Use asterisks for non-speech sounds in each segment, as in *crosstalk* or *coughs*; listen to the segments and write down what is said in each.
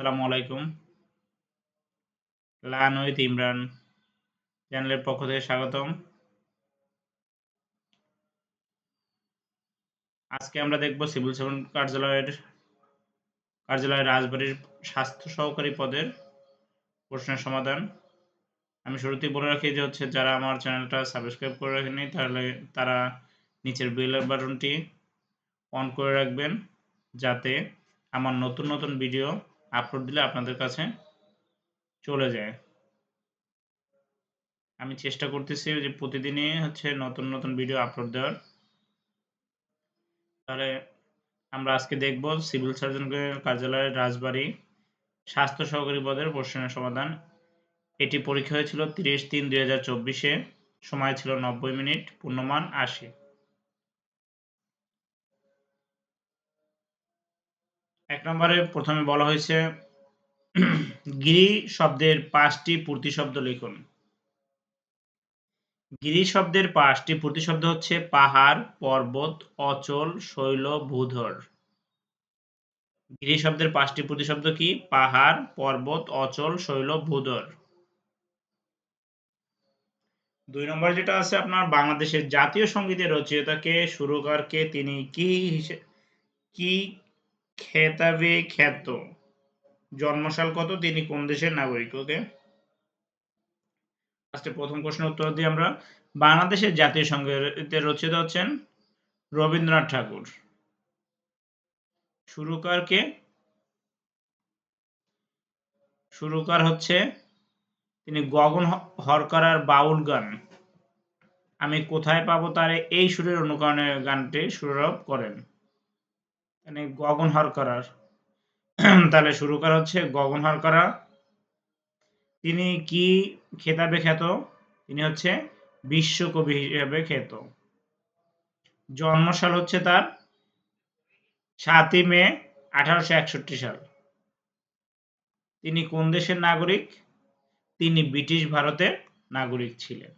আসসালামু আলাইকুম। Learn with Imran চ্যানেলের পক্ষ থেকে স্বাগতম। আজকে আমরা দেখব সিভিল সার্জন কার্যালয়ের কার্যালয়ের রাজবাড়ির স্বাস্থ্য সহকারী পদের প্রশ্নের সমাধান। আমি শুরুতেই বলে রাখি যে হচ্ছে যারা আমার চ্যানেলটা সাবস্ক্রাইব করে রাখেনি তাহলে তারা নিচের বেল বাটনটি অন করে রাখবেন যাতে আমার নতুন নতুন ভিডিও আপলোড দিলে আপনাদের কাছে চলে যায়। আমি চেষ্টা করতেছি যে প্রতিদিনই হচ্ছে নতুন নতুন ভিডিও আপলোড দেওয়ার। তাহলে আমরা আজকে দেখব সিভিল সার্জন কার্যালয়ের রাজবাড়ি স্বাস্থ্য সহকারী পদের প্রশ্নের সমাধান। এটি পরীক্ষা হয়েছিল তিরিশ তিন দুই হাজার চব্বিশে। সময় ছিল নব্বই মিনিট, পূর্ণমান আশি। এক নম্বরে প্রথমে বলা হয়েছে, গিরি শব্দের পাঁচটি প্রতিশব্দ লিখুন। গিরি শব্দের পাঁচটি প্রতিশব্দ হচ্ছে পাহাড়, পর্বত, অচল, শৈল, ভূধর। গিরি শব্দের পাঁচটি প্রতিশব্দ কি? পাহাড়, পর্বত, অচল, শৈল, ভূধর। দুই নম্বর যেটা আছে, আপনার বাংলাদেশের জাতীয় সঙ্গীতের রচয়িতাকে, সুরকারকে তিনি কি কি খেতাবে খ্যাত। জন্মসাল কত? তিনি কোন দেশের নাগরিক? ওকে। আজকে প্রথম প্রশ্নের উত্তর দিয়ে আমরা। বাংলাদেশের জাতীয় সঙ্গীতের রচিত হচ্ছেন রবীন্দ্রনাথ ঠাকুর। সুরকার কে? সুরকার হচ্ছে তিনি গগন হরকার বাউল গান। আমি কোথায় পাবো তারে? এই সুরের অনুকরণে গানটি সুরভ করেন। মানে গগন হরকার তাহলে শুরু করা হচ্ছে গগনহার করা। তিনি কি খেতাবে খ্যাত? তিনি হচ্ছে বিশ্বকবি হিসেবে খ্যাত। জন্মসাল হচ্ছে তার সাতই মে আঠারোশো একষট্টি সাল। তিনি কোন দেশের নাগরিক? তিনি ব্রিটিশ ভারতের নাগরিক ছিলেন।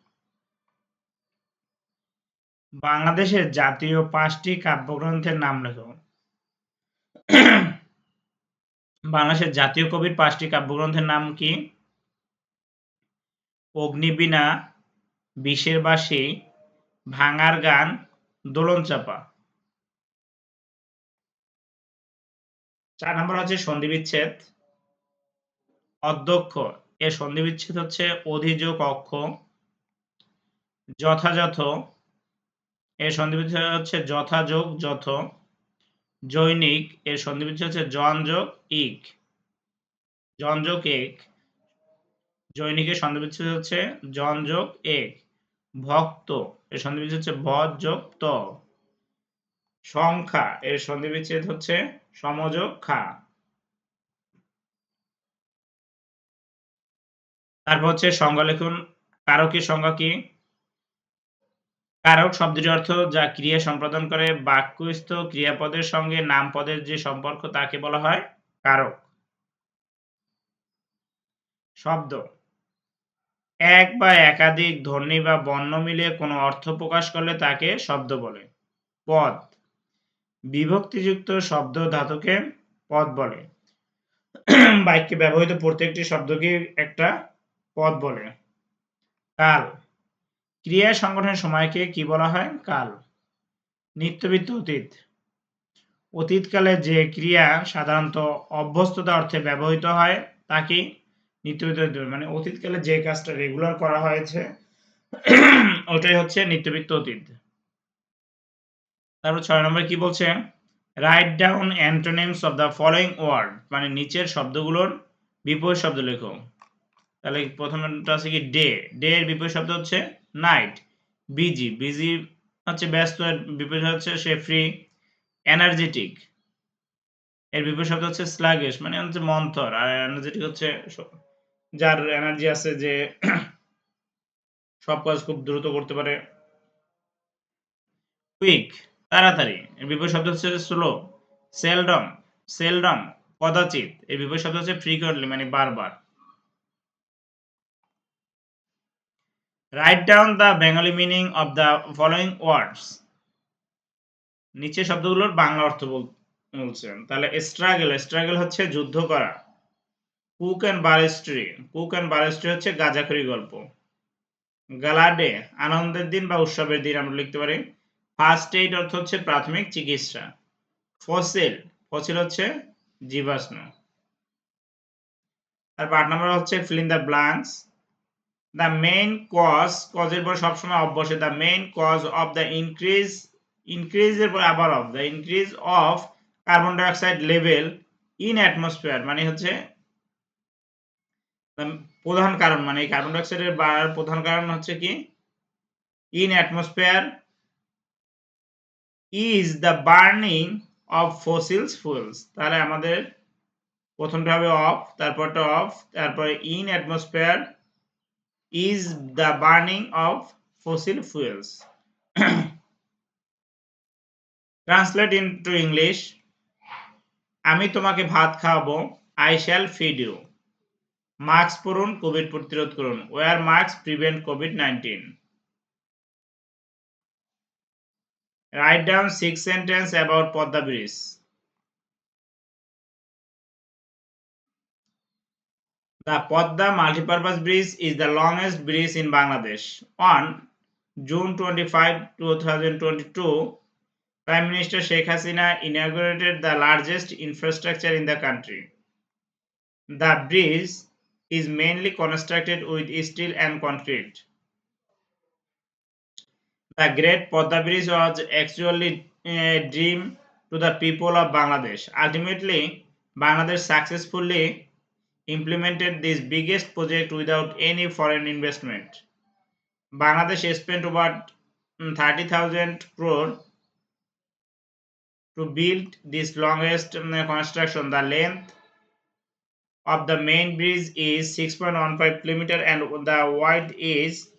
বাংলাদেশের জাতীয় পাঁচটি কাব্যগ্রন্থের নাম লেখো। বাংলাদেশের জাতীয় কবির পাঁচটি কাব্যগ্রন্থের নাম কি? অগ্নিবীণা, বিষের বাসি ভাঙার গান, দোলন চাপা। চার নম্বর হচ্ছে সন্ধিবিচ্ছেদ। অধ্যক্ষ, এর সন্ধিবিচ্ছেদ হচ্ছে অধিযোগ অক্ষ। যথাযথ, এর সন্ধিবিচ্ছেদ হচ্ছে যথাযোগ, যথ। জৈনিক এর সন্ধিবিচ্ছেদ হচ্ছে জন যোগ ইক। জন যোগ এক। জৈনিকের সন্ধিবিচ্ছেদ হচ্ছে জন যোগ এক। ভক্ত এর সন্ধিবিচ্ছেদ হচ্ছে ভ যোগ ত। সংখ্যা এর সন্ধিবিচ্ছেদ হচ্ছে সমযোগ খা। তারপর হচ্ছে সংজ্ঞা লিখুন, কারকের সংজ্ঞা কি? কারক শব্দটির অর্থ যা ক্রিয়া সম্পাদন করে, বাক্যস্থ ক্রিয়াপদের সঙ্গে নামপদের যে সম্পর্ক তাকে বলা হয় কারক। শব্দ। এক বা একাধিক ধ্বনি বা বর্ণ মিলে কোনো অর্থ প্রকাশ করলে তাকে শব্দ বলে। পদ। বিভক্তিযুক্ত শব্দ ধাতুকে পদ বলে। বাক্যে ব্যবহৃত প্রত্যেকটি শব্দকে একটা পদ বলে। কাল ক্রিয়া সংগঠনের সময়কে কি বলা হয়? কাল। নিত্যবৃত্ত অতীত। অতীতকালে যে ক্রিয়া সাধারণত অভ্যস্ততা অর্থে ব্যবহৃত হয় তাকে নিত্যবৃত্ত মানে অতীতকালে যে কাজটা রেগুলার করা হয়েছে, ওটাই হচ্ছে নিত্যবৃত্ত অতীত। তারপর ছয় নম্বর কি বলছে? Write down antonyms of the following word মানে নিচের শব্দগুলোর বিপরীত শব্দ লেখো। তাহলে প্রথমটা আছে কি ডে। ডে এর বিপরীত শব্দ হচ্ছে নাইট। বিজি। বিজি হচ্ছে ব্যস্ত, এর বিপরীত হচ্ছে সে ফ্রি এনার্জেটিক এর বিপরীত শব্দ হচ্ছে স্লাগিশ মানে হচ্ছে মন্থর। আর এনার্জেটিক হচ্ছে যার এনার্জি আছে যে *clears throat* সব কাজ খুব দ্রুত করতে পারে। কুইক তাড়াতাড়ি। এর বিপরীত শব্দ হচ্ছে স্লো সেলডম সেলডম কদাচিৎ। এর বিপরীত শব্দ হচ্ছে ফ্রিকুয়েন্টলি মানে বারবার। Write down the Bengali meaning of the following words নিচে শব্দগুলোর বাংলা অর্থ বলছেন তাহলে স্ট্রাগল স্ট্রাগল হচ্ছে যুদ্ধ করা। Cock and bull story cock and bull story হচ্ছে গাজাখড়ি গল্প। গালাডে আনন্দের দিন বা উৎসবের দিন আমরা লিখতে পারি। ফার্স্ট এইড অর্থ হচ্ছে প্রাথমিক চিকিৎসা। ফসিল ফসিল হচ্ছে জীবাশ্ম। আর আট নম্বর হচ্ছে filling the blanks the main cause কজের পর সবসময় অফ বসে। The main cause of the increase ইনক্রিজের পর আবার of the increase of carbon dioxide level in atmosphere মানে হচ্ছে প্রধান কারণ। মানে কার্বন ডাইঅক্সাইডের বাড়ার প্রধান কারণ হচ্ছে কি? In atmosphere is the burning of fossils fuels তাহলে আমাদের প্রথমটা হবে অফ তারপরটা অফ তারপরে in atmosphere is the burning of fossil fuels translate into English আমি তোমাকে ভাত খাওয়াবো I shall feed you mask পরুন কোভিড প্রতিরোধ করুন। Wear mask prevent COVID nineteen write down six sentence about Padma bridge The Podda Multipurpose Bridge is the longest bridge in Bangladesh. On June 25, 2022, Prime Minister Sheikh Hasina inaugurated the largest infrastructure in the country. The bridge is mainly constructed with steel and concrete. The Great Podda Bridge was actually a dream to the people of Bangladesh. Ultimately, Bangladesh successfully implemented this biggest project without any foreign investment. Bangladesh spent about mm, 30,000 crore to build this longest mm, construction. The length of the main bridge is 6.15 kilometer and the width is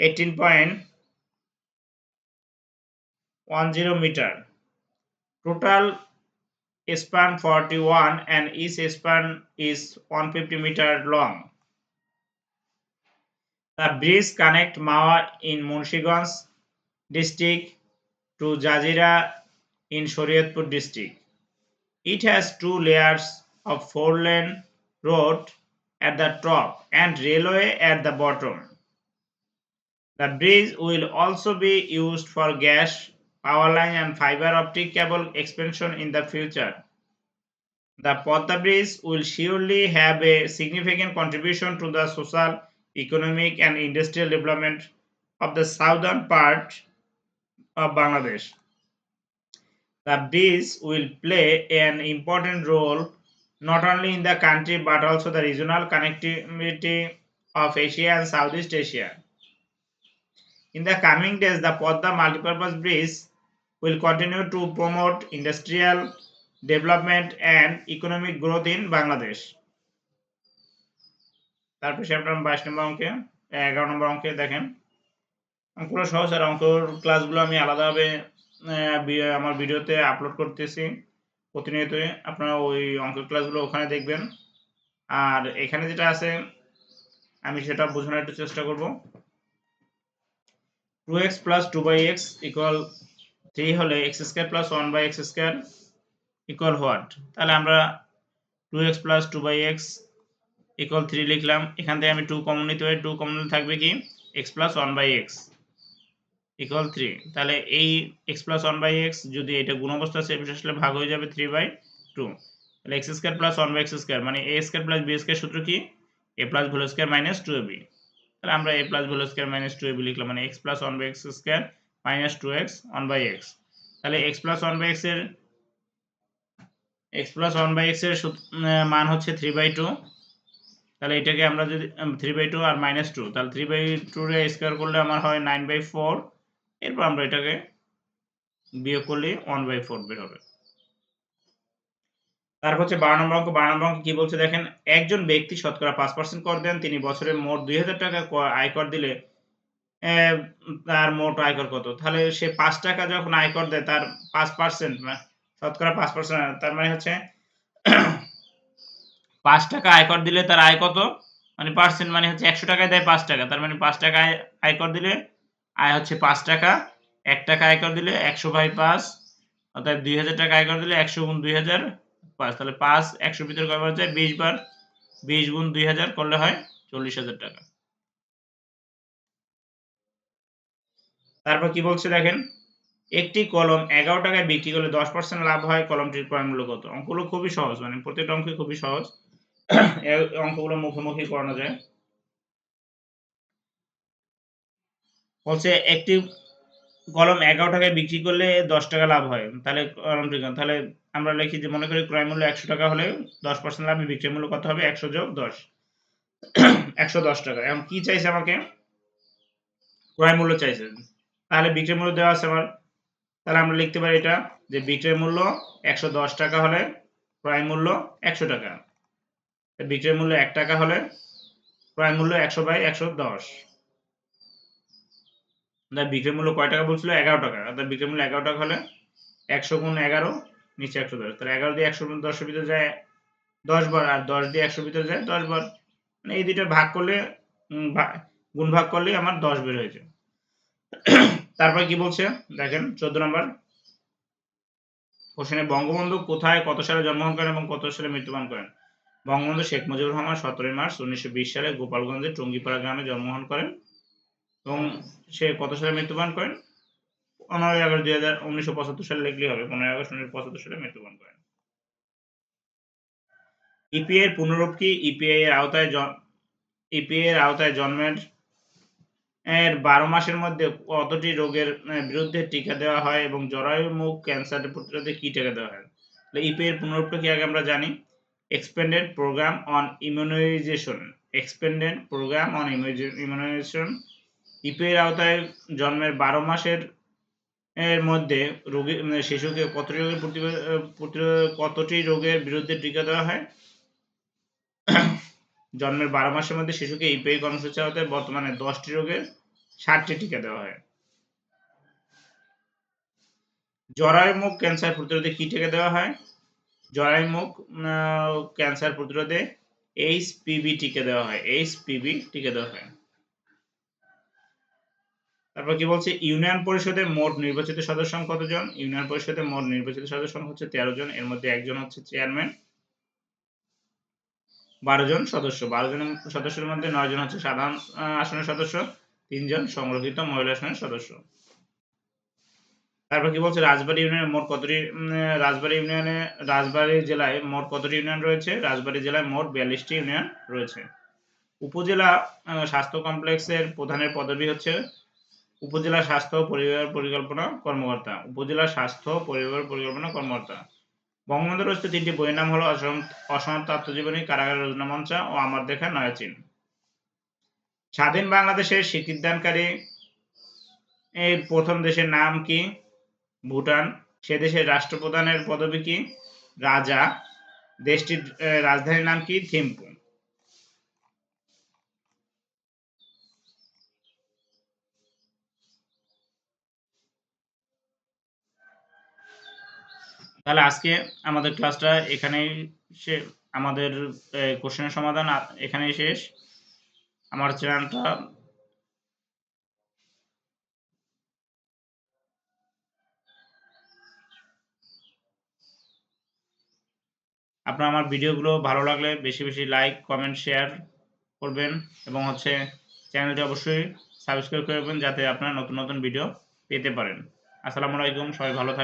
18.10 meter. Total span 41 and each span is 150 meter long. The bridge connect Mawa in Munshiganj district to Jazira in Shariatpur district. It has two layers of four-lane road at the top and railway at the bottom. The bridge will also be used for gas, power line and fiber optic cable expansion in the future. The Podda Bridge will surely have a significant contribution to the social, economic and industrial development of the southern part of Bangladesh. The bridge will play an important role not only in the country but also the regional connectivity of Asia and Southeast Asia. In the coming days, the Podda multipurpose bridge will continue to promote industrial development and economic growth in Bangladesh. তারপর chapter বাইশ নম্বর অঙ্কে, এগারো নম্বর অঙ্কে দেখেন। অঙ্কগুলো সহজ, আর অঙ্কর ক্লাসগুলো আমি আলাদাভাবে আমার ভিডিওতে আপলোড করতেছি। প্রতিনিয়তই আপনারা ওই অঙ্কের ক্লাসগুলো ওখানে দেখবেন। আর এখানে যেটা আছে, আমি সেটা বোঝানোর একটু চেষ্টা করব। Two x plus two by x equal three হলে x square plus one by x square equal what তাহলে আমরা two x plus two by x equal three লিখলাম। এখান থেকে আমি টু কমন নিতে পারি। টু কমন থাকবে কি? X plus one by x equal three তাহলে এই x plus one by x যদি এটা গুণ অবস্থা বিশেষ আসলে ভাগ হয়ে যাবে থ্রি বাই টু তাহলে x square plus one by x square মানে a square plus b square সূত্র কি? A plus whole square minus two a b তাহলে আমরা a plus whole square minus two a b লিখলাম। মানে x plus one by x square minus two x one by x তাহলে x plus one by এক্সের x plus one by এক্সের সূত্র- আহ, মান হচ্ছে থ্রি বাই টু তাহলে এটাকে আমরা যদি থ্রি বাই টু আর মাইনাস টু তাহলে থ্রি বাই টু রে স্কোয়ার করলে আমার হয় নাইন বাই ফোর এরপর আমরা এটাকে বিয়োগ করলে ওয়ান বাই ফোর বের হবে। তারপর হচ্ছে বারো নম্বর অঙ্ক বারো নম্বর অঙ্ক কি বলছে দেখেন একজন ব্যক্তি শতকরা পাঁচ পার্সেন্ট কর দেন তিনি বছরে মোট দুই হাজার টাকা ক- আয়কর দিলে তার মোট আয়কর কত? তাহলে সে পাঁচ টাকা যখন আয়কর দেয়, তার পাঁচ পার্সেন্ট শতকরা পাঁচ পার্সেন্ট তার মানে হচ্ছে *clears throat* পাঁচ টাকা আয়কর দিলে তার আয় কত? মানে পার্সেন্ট মানে হচ্ছে একশো টাকায় দেয় পাঁচ টাকা, তার মানে পাঁচ টাকা আয়- আয়কর দিলে আয় হচ্ছে পাঁচ টাকা, এক টাকা আয়কর দিলে একশো বাই পাঁচ, অর্থাৎ দুই হাজার টাকা আয়কর দিলে একশো গুণ দুই হাজার পাঁচ, তাহলে পাঁচ একশো ভিতরে কয়বার যায় বিশ বার, বিশ গুণ দুই হাজার করলে হয় চল্লিশ হাজার টাকা। তারপর কি বলছে দেখেন? একটি কলম এগারো টাকায় বিক্রি করলে দশ পার্সেন্ট লাভ হয়, কলমটির ক্রয় মূল্য কত? অঙ্কগুলো খুবই সহজ মানে প্রত্যেকটা অঙ্কই খুবই সহজ। *coughs* অঙ্কগুলো মুখোমুখি করানো যায়। বলছে, একটি কলম এগারো টাকায় বিক্রি করলে দশ টাকা লাভ হয়। তাহলে কলমটি কেন? তাহলে আমরা লিখি যে, মনে করি ক্রয় মূল্য একশো টাকা হলে দশ পার্সেন্ট লাভে বিক্রয় মূল্য কত হবে? একশো যোগ দশ। *coughs* একশো দশ টাকা। এখন কি চাইছে আমাকে? ক্রয় মূল্য চাইছে। তাহলে বিক্রয় মূল্য দেওয়া আছে আমার, তাহলে আমরা লিখতে পারি এটা যে বিক্রয় মূল্য একশো দশ টাকা হলে ক্রয় মূল্য একশো টাকা। বিক্রয় মূল্য এক টাকা হলে ক্রয় মূল্য একশো বাই একশো দশ। বিক্রয় মূল্য কয় টাকা বলছিল? এগারো টাকা। অর্থাৎ বিক্রয় মূল্য এগারো টাকা হলে একশো গুণ এগারো, নিচে একশো দশ। তাহলে এগারো দিয়ে একশো গুণ দশের ভিতরে যায় দশ বার, আর দশ দিয়ে একশোর ভিতরে যায় দশ বার। মানে এই দুইটা ভাগ করলে গুণ ভাগ করলে আমার দশ বের হয়েছে তারপর কি বলছে? দেখেন, চোদ্দ নম্বর। কোশ্চেনে, বঙ্গবন্ধু কোথায় কত সালে জন্মগ্রহণ করেন এবং কত সালে মৃত্যুবরণ করেন? বঙ্গবন্ধু শেখ মুজিবুর রহমান সতেরোই মার্চ উনিশশো বিশ সালে গোপালগঞ্জের টঙ্গিপাড়া গ্রামে জন্মগ্রহণ করেন এবং সে কত সালে মৃত্যুবরণ করেন? পনেরোই আগস্ট দুই হাজার উনিশশো পঁচাত্তর সালে লিখলেই হবে, পনেরোই আগস্ট উনিশশো পঁচাত্তর সালে মৃত্যুবরণ করেন। ইপিএ এর পুনরূপ কি? ইপিআই এর আওতায় ইপিএ এর আওতায় জন্মের এর বারো মাসের মধ্যে কতটি রোগের বিরুদ্ধে টিকা দেওয়া হয় এবং জরায়ু মুখ ক্যান্সারের প্রতিরোধে কি টিকা দেওয়া হয়? ইপিএ এর পুনরূপটা কি আগে আমরা জানি? Expanded programme on immunization expanded programme on immunization EPA এর আওতায় জন্মের বারো মাসের এর মধ্যে রোগী শিশুকে কতটি রোগের প্রতিরোধ, কতটি রোগের বিরুদ্ধে টিকা দেওয়া হয়? জন্মের বারো মাসের মধ্যে শিশুকে ইপিআই কর্মসূচি আওতায় বর্তমানে দশটি রোগের ষাটটি টিকা দেওয়া হয়। জরায়ু মুখ ক্যান্সার প্রতিরোধে কি টিকা দেওয়া হয়? জরায়ু মুখ ক্যান্সার প্রতিরোধে এইচপিভি টিকা দেওয়া হয়। এইচপিভি টিকা দেওয়া হয়। তারপর কি বলছে? ইউনিয়ন পরিষদের মোট নির্বাচিত সদস্য কতজন? ইউনিয়ন পরিষদের মোট নির্বাচিত সদস্য হচ্ছে তেরো জন। এর মধ্যে একজন হচ্ছে চেয়ারম্যান। বারো জন সদস্য। বারো জন সদস্যের মধ্যে নয় জন হচ্ছে সাধারণ আসনের সদস্য তিনজন সংরক্ষিত মহিলা আসনের সদস্য। তারপর কি বলছে? রাজবাড়ী ইউনিয়নে মোট কতটি রাজবাড়ী ইউনিয়নে রাজবাড়ী জেলায় মোট কতটি ইউনিয়ন রয়েছে? রাজবাড়ী জেলায় মোট বিয়াল্লিশটি ইউনিয়ন রয়েছে। উপজেলা স্বাস্থ্য কমপ্লেক্সের প্রধানের পদবি হচ্ছে উপজেলা স্বাস্থ্য পরিবার পরিকল্পনা কর্মকর্তা। উপজেলা স্বাস্থ্য পরিবার পরিকল্পনা কর্মকর্তা। বঙ্গবন্ধু রচিত তিনটি বইয়ের নাম হলো অসম- অসমাপ্ত আত্মজীবনী কারাগার রচনা মঞ্চা ও আমার দেখা নয়াচিন স্বাধীন বাংলাদেশের স্বীকৃতিদানকারী এই প্রথম দেশের নাম কি? ভুটান। সে দেশের রাষ্ট্রপ্রধানের পদবি কি? রাজা। দেশটির রাজধানীর নাম কি? থিম্পু। তাহলে আজকে আমাদের ক্লাসটা এখানেই আমাদের কোশ্চেনের সমাধান এখানেই শেষ। আমার চ্যানেলটা আপনার আমার ভিডিওগুলো ভালো লাগলে বেশি বেশি লাইক, কমেন্ট, শেয়ার করবেন এবং হচ্ছে চ্যানেলটি অবশ্যই সাবস্ক্রাইব করবেন যাতে আপনারা নতুন নতুন ভিডিও পেতে পারেন। আসসালামু আলাইকুম, সবাই ভালো থাকবেন।